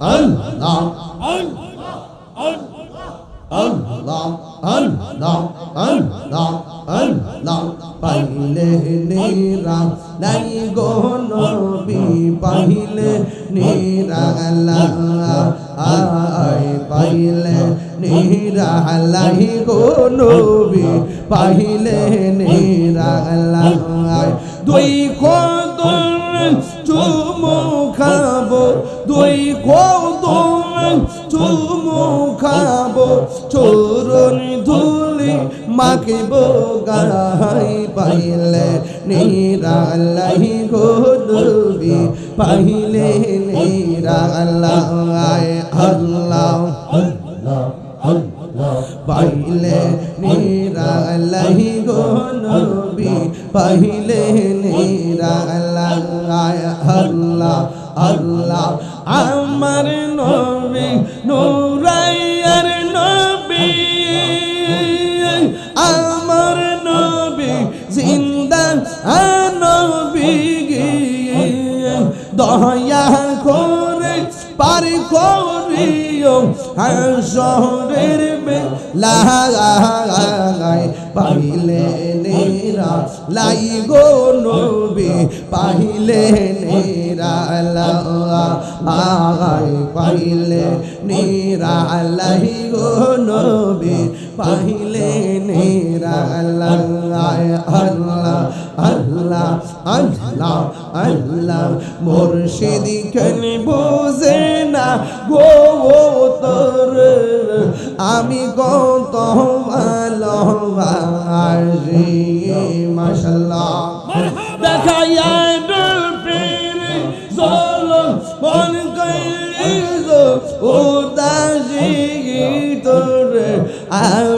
আল্লাহ আল্লাহ আল্লাহ আল্লাহ আল্লাহ, পাইলে নিরা, নাই গো নবী, পাইলে নিরা, আল্লাহ আয় পাইলে নিরা আল্লাহ গো নবী, পাইলে নিরা, আল্লাহ, দুই কদম কদম চুমু খাব চোরণ ধুলি মাখিব গাই পাইলে নিরালাই গোদবি, পাইলে নিরালাই, আল্লাহ। পাইলে নিরালাই গোনবি পাইলে নিরালাই নবী নুরাইয়ার নবী। আমার নবী জিন্দা নবী দয়া পার করিও হাসরের বেলায় পাইলে নেরা, লাই গো নবী পাইলে নেরা লাই পাইলে নেরা, লাই গো নবী পাইলে নেরা লাই আল্লাহ আল্লাহ আল্লাহ আল্লাহ, মুর্শিদ কেন বোঝে না গো তোর? আমি কত ভালোবাসি মাশাল্লাহ দেখাইয়া পীর জলম, মন কইল উদাসী তোর। আমি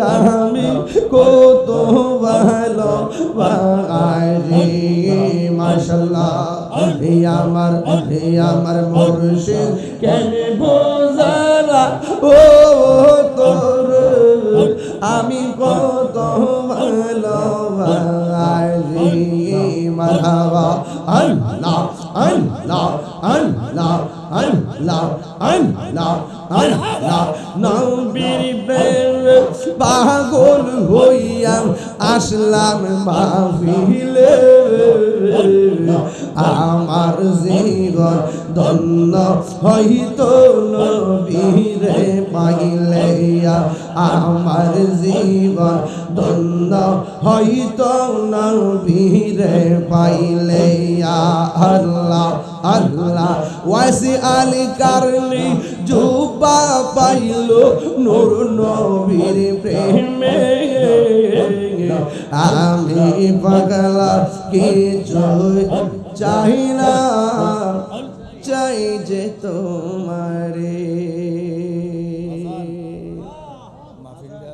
আমি কত ভালো বাগারি মাশাল্লাহ। হে আমার হে আমার মুর্শিদ, কেন বোঝালা? ও তোর, আমি কত ভালো বাগারি মারহাবা। আল্লাহ আল্লাহ আল্লাহ। আল্লাহ আল্লাহ আল্লাহ, নবীর প্রেম পাগল হইয়া আসলাম মাহফিলে। আমার জীবন ধন্য হইতো নবীরে পাইলে আমার জীবন ধন্য হইতো নবীরে পাইলে আল্লাহ আল্লাহ। ওয়াসি আলী কারণে জুবা পাইল নূর নবীর প্রেমে। আমি পাগলা কিছু চাই না, চাই যে তোমারে